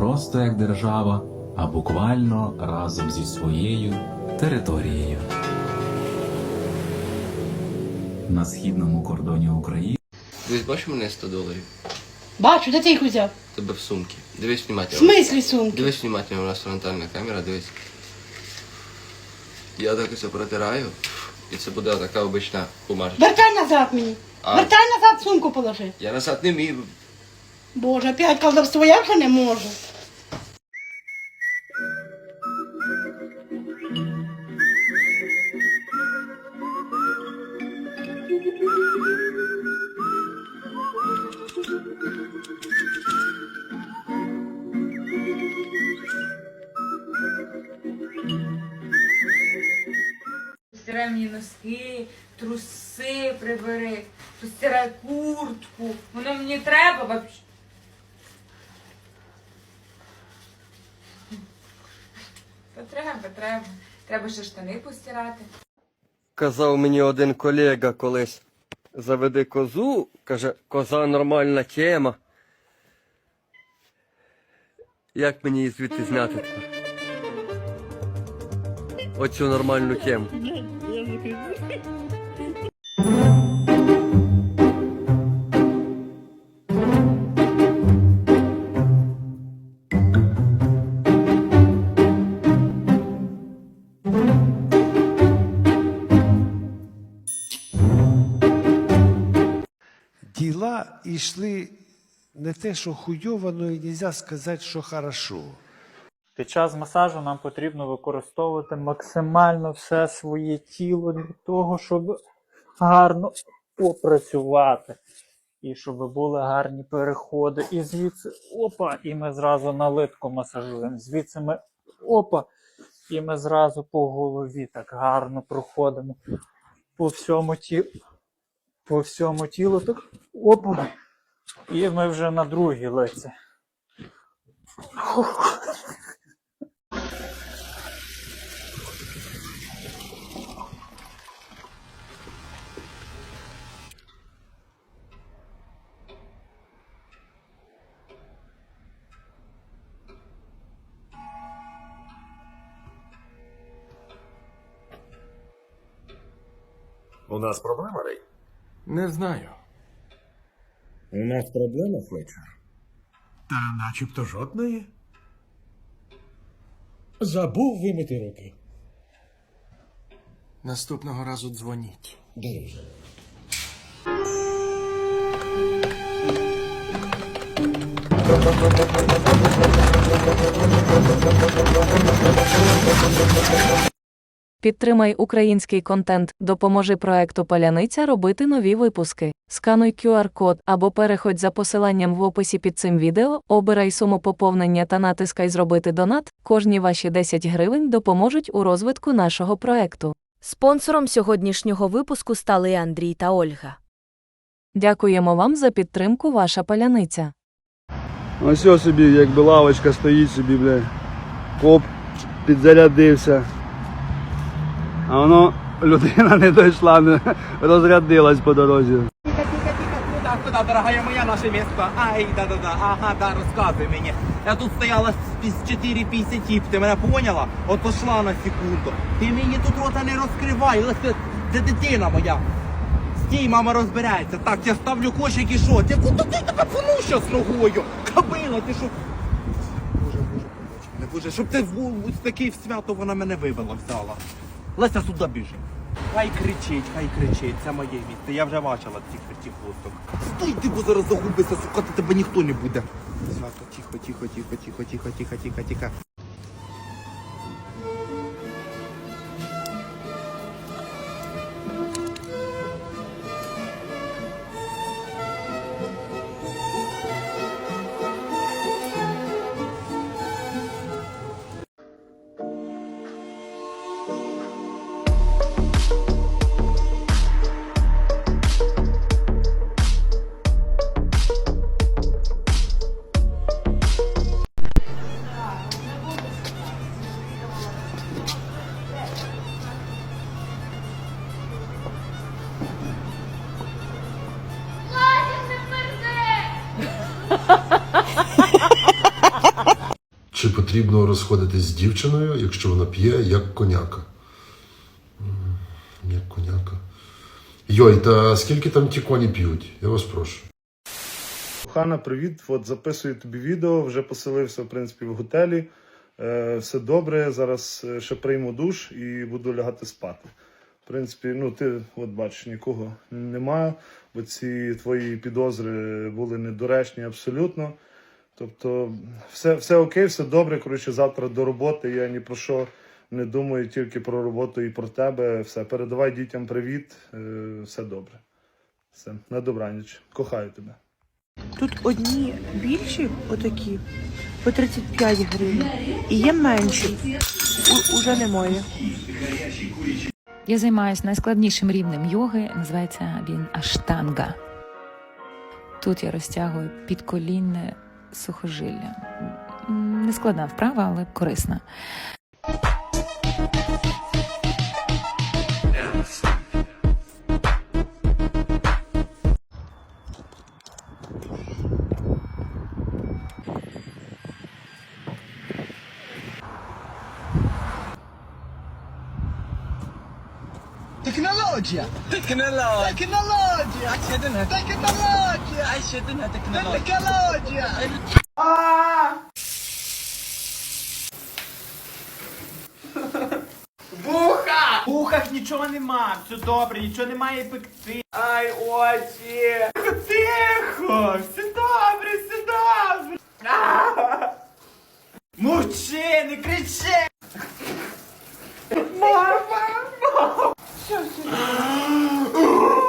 просто як держава, а буквально разом зі своєю територією. На східному кордоні України Дивись, бачиш у мене 100 доларів? Бачу, де ти їх взяв? Тебе в сумці. Дивись В внимательно. смислі сумки? Дивись внимательно, у нас фронтальна камера, дивись. Я так ось протираю, і це буде така обична бумажечка. Вертай назад мені. А. Вертай назад сумку положи. Я назад не вмію. Боже, опять колдовство, я вже не можу. Труси прибери, постирай куртку. Воно мені треба вообще. Та треба, треба. Треба ще штани постирати. Казав мені один колега колись. Заведи козу, каже, коза нормальна тема. Як мені її звідти зняти? Оцю нормальну тему. Діла йшли не те, що хуйово, але і нельзя сказати, що хорошо. Під час масажу нам потрібно використовувати максимально все своє тіло для того, щоб гарно попрацювати. І щоб були гарні переходи. І звідси опа, і ми зразу на литку масажуємо. Звідси ми опа, і ми зразу по голові так гарно проходимо. По всьому тілу. По всьому тілу так опа. І ми вже на другій лиці. У нас проблема, Рей? Не знаю. У нас проблема, Флетчер? Та начебто жодної. Забув вимити руки. Наступного разу дзвоніть. Дуже. Підтримай український контент, допоможи проекту Паляниця робити нові випуски. Скануй QR-код або переходь за посиланням в описі під цим відео, обирай суму поповнення та натискай Зробити донат. Кожні ваші 10 гривень допоможуть у розвитку нашого проекту. Спонсором сьогоднішнього випуску стали Андрій та Ольга. Дякуємо вам за підтримку, ваша паляниця. Ось собі, якби лавочка стоїть собі, бля. Коп підзарядився. А воно людина не дійшла, не розрядилась по дорозі. Куда, куда, дорогая моя, наше место? Ай, да-да-да, ага, да, розказуй мені. Я тут стояла з 4,50 тип, ти мене поняла? Отошла на секунду. Ти мені тут рота не розкривай, ось це, дитина моя. Стій, мама розбирається. Так, я ставлю кошик і що? Ти куди ти тебе пну щас ногою? Кабила, ти що? Боже, боже, боже, щоб ти був ось такий в свято вона мене вивела, взяла. Леся сюди біжи. Хай кричить, хай кричить, це моє місце. Я вже бачила цих цих хвосток. Стой, ти бо зараз загубишся, сука, тебе ніхто не буде. Свято, тихо, тихо, тихо, тихо, тихо, тихо, тихо, тихо. Потрібно розходитись з дівчиною, якщо вона п'є, як коняка. Як коняка. Йой, та скільки там ті коні п'ють? Я вас прошу. Кохана, привіт. От записую тобі відео. Вже поселився, в принципі, в готелі. Е, все добре. Зараз е, ще прийму душ і буду лягати спати. В принципі, ну ти от бачиш, нікого немає, бо ці твої підозри були недоречні абсолютно. Тобто, все, все окей, все добре. Коротше, завтра до роботи. Я ні про що не думаю, тільки про роботу і про тебе. Все, передавай дітям привіт. Е, все добре. Все, на добраніч. Кохаю тебе. Тут одні більші, отакі, по 35 гривень. І є менші. У, уже немає. Я займаюся найскладнішим рівнем йоги, називається він аштанга. Тут я розтягую підколінне сухожилля. Нескладна вправа, але корисна. Tecnologia! Tecnologia! Tecnologia! Tecnologia! Ще одна технологія. Технологія! Вуха! В ухах нічого нема, все добре, нічого немає пекти. Ай, очі! Тихо! Все добре, все добре! А! Мовчи, не кричи! Мама! Мама! Що, що?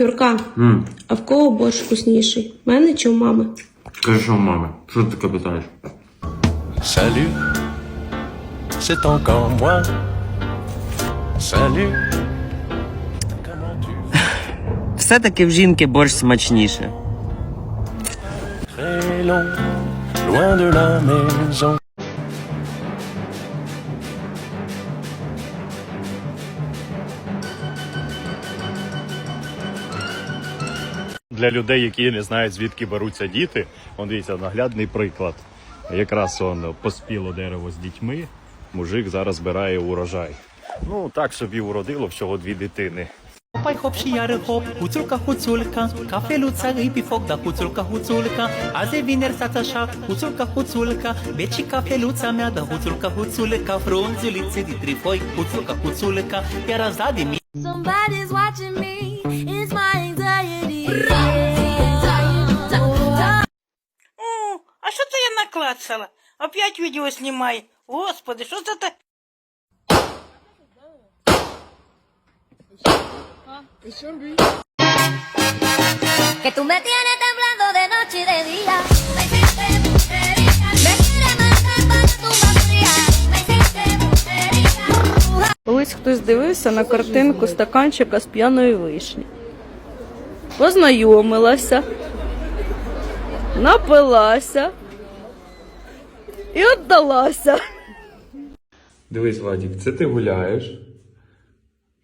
Юрка, а в кого борщ вкусніший? В мене чи в мами? Кажи, що мами, що ти таке питаєш? Salut, c'est encore moi. Salut. Все-таки в жінки борщ смачніше. Très long, loin de la maison. Для людей, які не знають, звідки беруться діти, он дивіться, наглядний приклад. Якраз он поспіло дерево з дітьми, мужик зараз збирає урожай. Ну, так собі уродило всього дві дитини. Huțulca, huțulca Cafeluța îi pe foc, da huțulca, huțulca Azi e vineri, stați așa, huțulca, huțulca Beci cafeluța mea, da huțulca, huțulca Frunzulițe de trifoi, huțulca, huțulca Iar azi da de mine Somebody's watching me. Опять відео знімаю. Господи, що це таке? Que tú me tienes temblando de noche y de día. Me hiciste brujería. Me quieres matar para tu patria. Me hiciste brujería. Колись хтось дивився на картинку стаканчика з п'яної вишні. Познайомилася, напилася і віддалася. Дивись, Вадік, це ти гуляєш.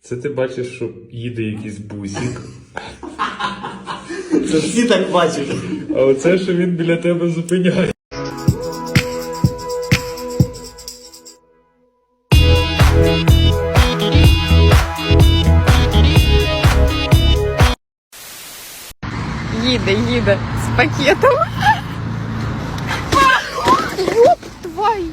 Це ти бачиш, що їде якийсь бусик. Це всі так бачать А оце, що він біля тебе зупиняє. Їде, їде з пакетом. Ой!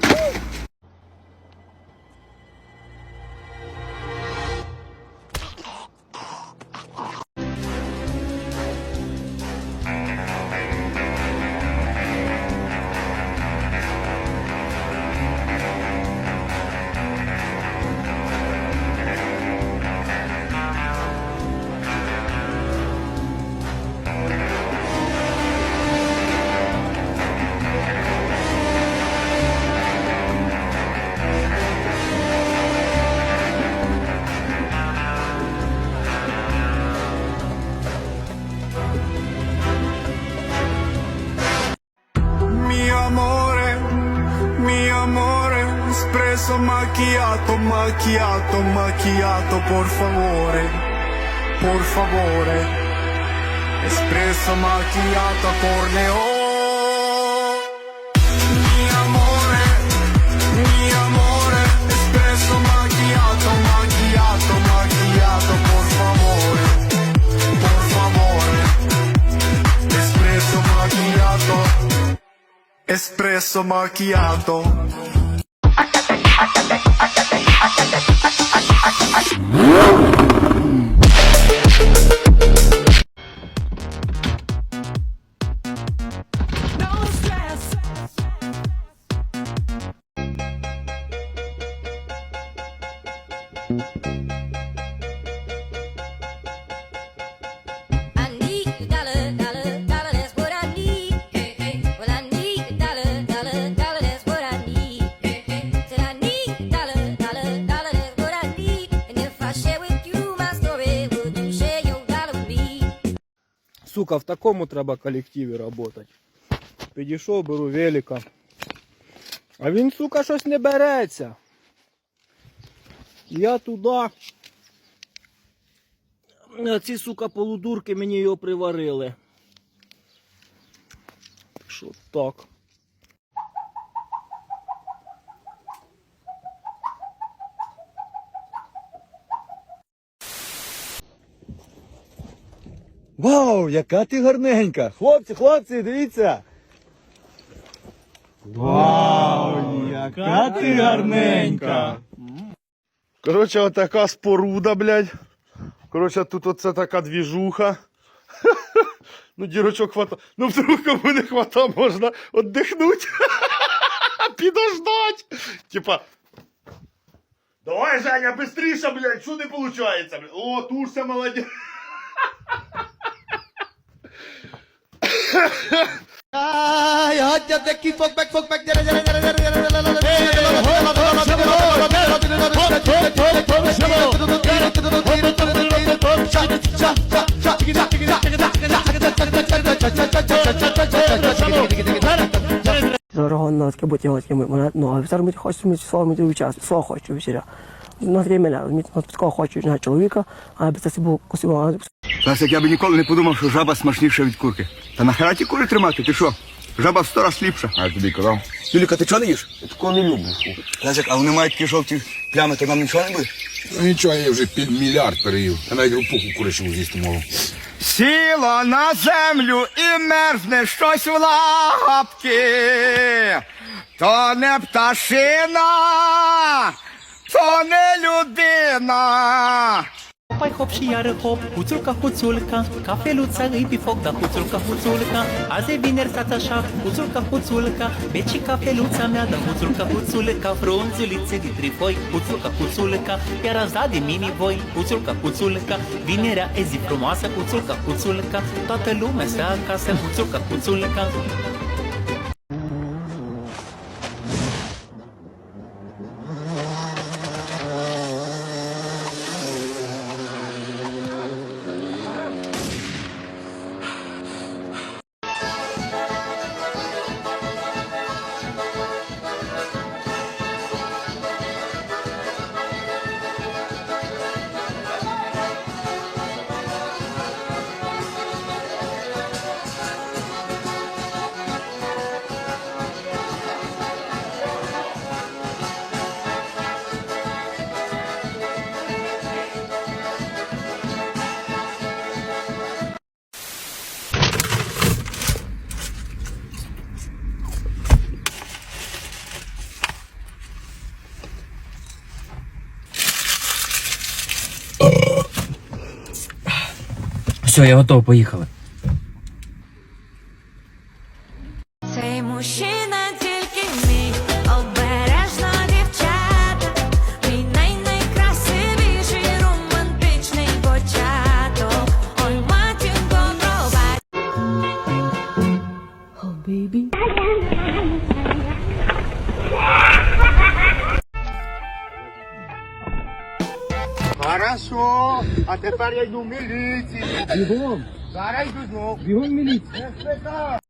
Macchiato, macchiato, macchiato, por favore, por favore. Espresso macchiato corneo. Mi amore, espresso macchiato, Wow. Сука, в такому треба колективі працювати. Підійшов, беру велика. А він, сука, щось не береться. Я туди. А ці, сука, полудурки мені його приварили. Що так? Вау, яка ти гарненька! Хлопці, хлопці, дивіться! Вау, яка ти гарненька! Коротше, отака споруда, блядь. Коротше, тут оце така двіжуха. Ну, дірочок хвата. Ну, вдруг кому не хвата, можна віддихнути. Підождать. Типа. Давай, Женя, быстріше, блядь, що не виходить? О, тушся, молодець. Ай, hagyjad neki, fog meg, fog meg, gyere, gyere, gyere, gyere, gyere, gyere, Дорого на таке бути таке мене, ну, а зараз ми хочемо слово ми час, слово хочу вечеря. На таке мене, такого хочу на чоловіка, а без це був косиво. Лесик, я би ніколи не подумав, що жаба смачніша від курки. Та нахера ті кури тримати? Ти що? Жаба в сто раз ліпша. А я тобі казав. Юліка, ти чого не їш? Я такого не люблю. Лесик, а вони мають такі жовті плями, то нам нічого не буде? Ну нічого, я вже під мільярд переїв. Я навіть рупуху курячу з'їсти можу. Сіло на землю і мерзне щось в лапки. То не пташина, то не людина. Pai hop și iară hop, huțulca, huțulca Cafeluța îi pe foc, dar huțulca, huțulca Azi e vineri, stați așa, huțulca, huțulca Beci cafeluța mea, dar huțulca, huțulca Frunzulițe de trifoi, huțulca, huțulca Iar azi da de mini voi, huțulca, huțulca Vinerea e zi frumoasă, huțulca, huțulca Toată lumea stă acasă, huțulca, huțulca Все, я готов, поїхали. Цей мужчина тільки мій, обережно дівчата, мій най-найкрасивіший романтичний початок. Ой, матінко, пробач. Oh, baby. Хорошо, а тепер я йду в міліцію. Бігом. Зараз йду знов. Бігом в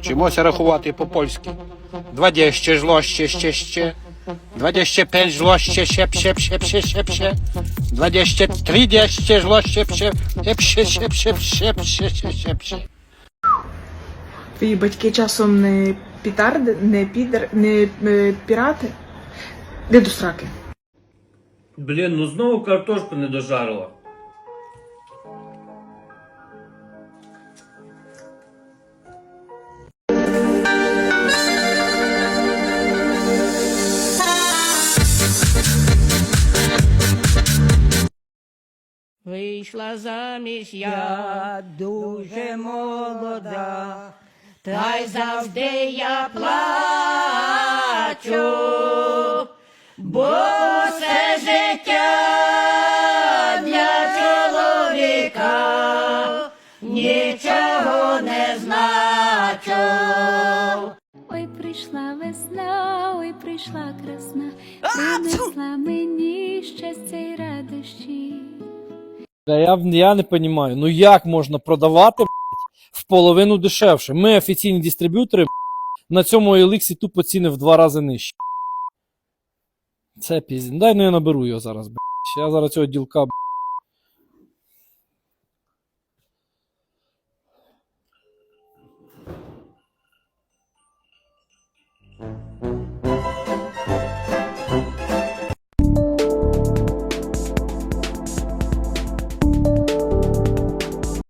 Вчимося рахувати по-польськи. Двадцять жлоще ще ще. Двадцять п'ять жлоще щеп щеп щеп щеп щеп щеп. Двадцять тридцять жлоще щеп щеп щеп щеп щеп щеп щеп щеп щеп щеп. Твої батьки часом не пітарди, не підер, не е, пірати. Де до сраки? Блін, ну знову картошку не дожарила. Вийшла заміж я дуже молода, та й завжди я плачу, бо все життя для чоловіка нічого не значу. Ой, прийшла весна, ой, прийшла красна, принесла мені щастя й радощі. Та я, я не розумію, ну як можна продавати в половину дешевше? Ми офіційні дистриб'ютори на цьому еліксі тупо ціни в два рази нижче. Це пізні. Дай ну я наберу його зараз, блядь. Я зараз цього ділка блядь,